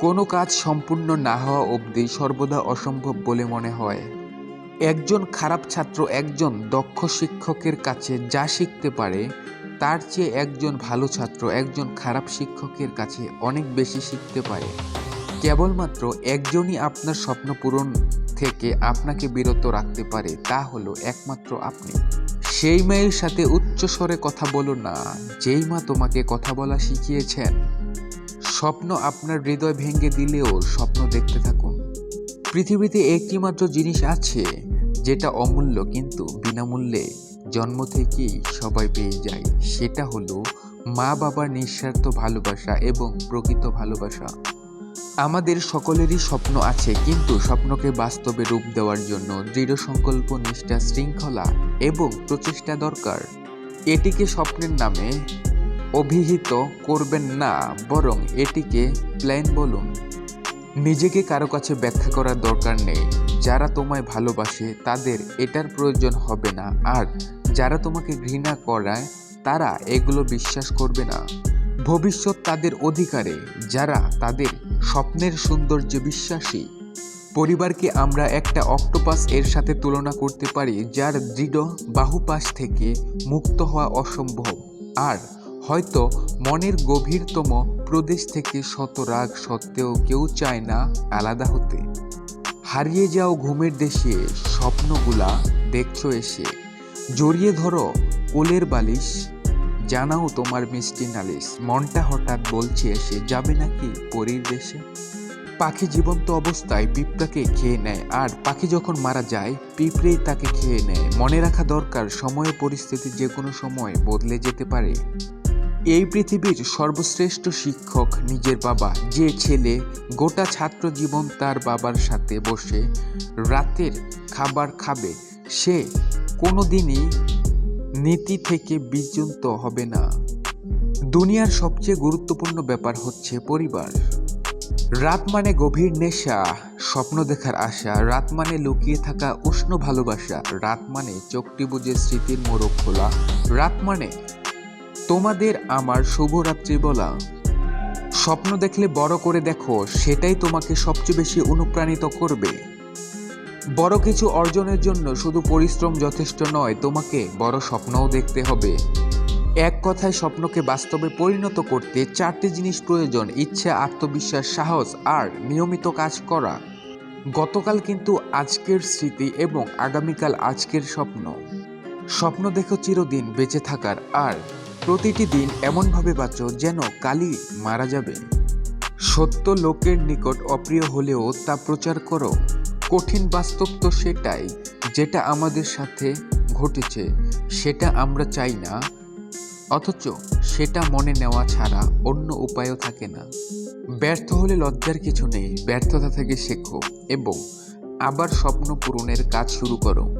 কোনো কাজ সম্পূর্ণ না হওয়া অবধি সর্বদা অসম্ভব বলে মনে হয়। একজন খারাপ ছাত্র একজন দক্ষ শিক্ষকের কাছে যা শিখতে পারে, তার চেয়ে একজন ভালো ছাত্র একজন খারাপ শিক্ষকের কাছে অনেক বেশি শিখতে পারে। কেবলমাত্র একজনই আপনার স্বপ্ন পূরণ থেকে আপনাকে বিরত রাখতে পারে, তা হলো একমাত্র আপনি। সেই মেয়ের সাথে উচ্চ স্বরে কথা বলো না, যেই মা তোমাকে কথা বলা শিখিয়েছেন। স্বপ্ন আপনার হৃদয় ভেঙে দিলেও স্বপ্ন দেখতে থাকুন। পৃথিবীতে একটি মাত্র জিনিস আছে, যেটা অমূল্য কিন্তু বিনামূল্যে জন্ম থেকেই সবাই পেয়ে যায়। সেটা হলো মা বাবার নিঃস্বার্থ ভালোবাসা এবং প্রকৃত ভালোবাসা। আমাদের সকলেরই স্বপ্ন আছে, কিন্তু স্বপ্নকে বাস্তবে রূপ দেওয়ার জন্য দৃঢ় সংকল্প, নিষ্ঠা, শৃঙ্খলা এবং প্রচেষ্টা দরকার। এটিকে স্বপ্নের নামে অভিহিত করবেন না, বরং এটিকে প্ল্যান বলুন। নিজেকে কারও কাছে ব্যাখ্যা করার দরকার নেই। যারা তোমায় ভালোবাসে, তাদের এটার প্রয়োজন হবে না। আর যারা তোমাকে ঘৃণা করায়, তারা এগুলো বিশ্বাস করবে না। ভবিষ্যৎ তাদের অধিকারে, যারা তাদের স্বপ্নের সৌন্দর্যে বিশ্বাসী। পরিবারকে আমরা একটা অক্টোপাস এর সাথে তুলনা করতে পারি, যার দৃঢ় বাহুপাশ থেকে মুক্ত হওয়া অসম্ভব। আর হয়তো মনের গভীরতম প্রদেশ থেকে শত রাগ সত্ত্বেও কেউ চায় না আলাদা হতে। হারিয়ে যাও ঘুমের দেশে স্বপ্নগুলা, দেখছ এসে। জড়িয়ে ধরো কোলের বালিশ, জানাও তোমার মিষ্টি নালিশ, মনটা হঠাৎ বলছে এসে, যাবে নাকি পরীর দেশে? পাখি জীবন্ত অবস্থায় পিঁপড়াকে খেয়ে নেয়, আর পাখি যখন মারা যায়, পিঁপড়েই তাকে খেয়ে নেয়। মনে রাখা দরকার, সময় পরিস্থিতি যে কোনো সময় বদলে যেতে পারে। এই পৃথিবীর সর্বশ্রেষ্ঠ শিক্ষক নিজের বাবা, যে ছেলে গোটা ছাত্র জীবন তার বাবার সাথে বসে রাতের খাবার খাবে, সে কোনোদিনই নীতি থেকে বিচ্যুত হবে না। দুনিয়ার সবচেয়ে গুরুত্বপূর্ণ ব্যাপার হচ্ছে পরিবার। রাত মানে গভীর নেশা, স্বপ্ন দেখার আশা, রাত মানে লুকিয়ে থাকা উষ্ণ ভালোবাসা, রাত মানে চোখটি বুঝে স্মৃতির মোড়ক খোলা, রাত মানে তোমাদের আমার শুভরাত্রি বলা। স্বপ্ন দেখলে বড় করে দেখো, সেটাই তোমাকে সবচেয়ে বেশি অনুপ্রাণিত করবে। বড় কিছু অর্জনের জন্য শুধু পরিশ্রম যথেষ্ট নয়, তোমাকে বড় স্বপ্নও দেখতে হবে। এক কথায় স্বপ্নকে বাস্তবে পরিণত করতে চারটি জিনিস প্রয়োজন, ইচ্ছা, আত্মবিশ্বাস, সাহস আর নিয়মিত কাজ করা। গতকাল কিন্তু আজকের স্মৃতি এবং আগামীকাল আজকের স্বপ্ন। স্বপ্ন দেখো চিরদিন বেঁচে থাকার, আর প্রতিটি দিন এমনভাবে বাঁচো যেন কালি মারা যাবে। সত্য লোকের নিকট অপ্রিয় হলেও তা প্রচার করো। কঠিন বাস্তব তো সেটাই, যেটা আমাদের সাথে ঘটেছে, সেটা আমরা চাই না। অথচ সেটা মনে নেওয়া ছাড়া অন্য উপায়ও থাকে না। ব্যর্থ হলে লজ্জার কিছু নেই, ব্যর্থতা থেকে শেখো এবং আবার স্বপ্ন পূরণের কাজ শুরু করো।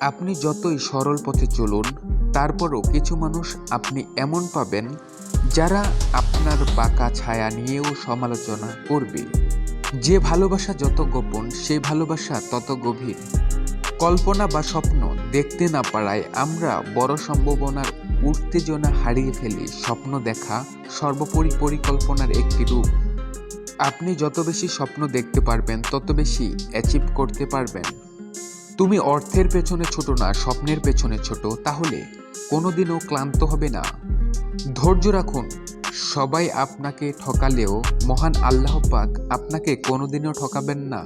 আপনি যতই সরল পথে চলুন তারপরও কিছু মানুষ আপনি এমন পাবেন যারা আপনার বাঁকা ছায়া নিয়েও সমালোচনা করবে। যে ভালোবাসা যত গোপন, সেই ভালোবাসা তত গভীর। কল্পনা বা স্বপ্ন দেখতে না পারায় আমরা বড় সম্ভাবনার উত্তেজনা হারিয়ে ফেলি স্বপ্ন দেখা সর্বোপরি পরিকল্পনার একটি রূপ। আপনি যত বেশি স্বপ্ন দেখতে পারবেন, তত বেশি অ্যাচিভ করতে পারবেন। তুমি অর্থের পেছনে ছোট না, স্বপ্নের পেছনে ছোট, তাহলে কোনোদিনও ক্লান্ত হবে না। ধৈর্য রাখুন, সবাই আপনাকে ঠকালেও মহান আল্লাহ পাক আপনাকে কোনোদিনও ঠকাবেন না।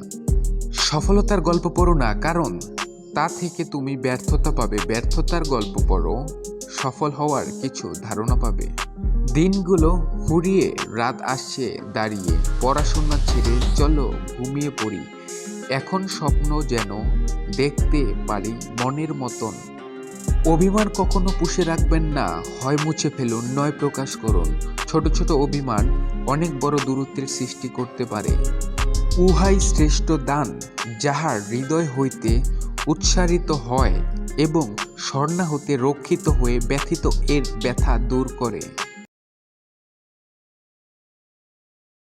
সফলতার গল্প পড়ো না, কারণ তা থেকে তুমি ব্যর্থতা পাবে। ব্যর্থতার গল্প পড়ো, সফল হওয়ার কিছু ধারণা পাবে। দিনগুলো ফুরিয়ে রাত আসছে, দাঁড়িয়ে পড়াশোনা ছেড়ে চলো, ঘুমিয়ে পড়ি। এখন স্বপ্ন যেন দেখতে পারি মনের মতন। অভিমান কখনো পুষে রাখবেন না হয় মুছে ফেলুন, নয় প্রকাশ করুন। ছোট ছোট অভিমান অনেক বড় দূরত্বের সৃষ্টি করতে পারে। উহাই শ্রেষ্ঠ দান, যাহার হৃদয় হইতে উৎসারিত হয় এবং স্বর্ণা হতে রক্ষিত হয়ে ব্যথিত এর ব্যথা দূর করে।